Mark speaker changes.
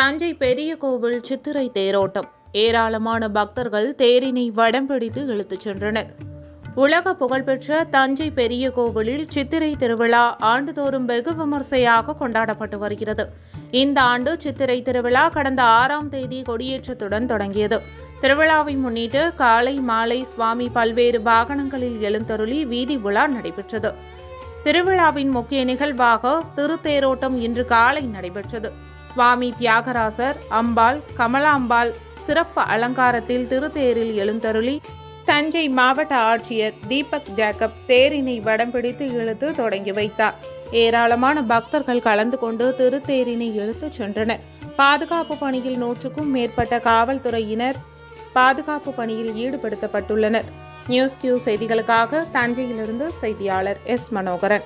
Speaker 1: தஞ்சை பெரிய கோவில் சித்திரை தேரோட்டம். ஏராளமான பக்தர்கள் தேரினை வடம் பிடித்து இழுத்துச் சென்றனர். உலக புகழ்பெற்ற தஞ்சை பெரிய கோவிலில் சித்திரை திருவிழா ஆண்டுதோறும் வெகு விமர்சையாக கொண்டாடப்பட்டு வருகிறது. இந்த ஆண்டு சித்திரை திருவிழா கடந்த ஆறாம் தேதி கொடியேற்றத்துடன் தொடங்கியது. திருவிழாவை முன்னிட்டு காலை மாலை சுவாமி பல்வேறு வாகனங்களில் எழுந்தருளி வீதி உலா நடைபெற்றது. திருவிழாவின் முக்கிய நிகழ்வாக திருத்தேரோட்டம் இன்று காலை நடைபெற்றது. சுவாமி தியாகராசர் அம்பாள் கமலாம்பாள் சிறப்பு அலங்காரத்தில் திருத்தேரில் எழுந்தருளி தஞ்சை மாவட்ட ஆட்சியர் தீபக் ஜேக்கப் தேரினை வடம் பிடித்து இழுத்து தொடங்கி வைத்தார். ஏராளமான பக்தர்கள் கலந்து கொண்டு திருத்தேரினை இழுத்துச் சென்றனர். பாதுகாப்பு பணியில் நூற்றுக்கும் மேற்பட்ட காவல்துறையினர் பாதுகாப்பு பணியில் ஈடுபடுத்தப்பட்டுள்ளனர். நியூஸ் கியூ செய்திகளுக்காக தஞ்சையிலிருந்து செய்தியாளர் எஸ். மனோகரன்.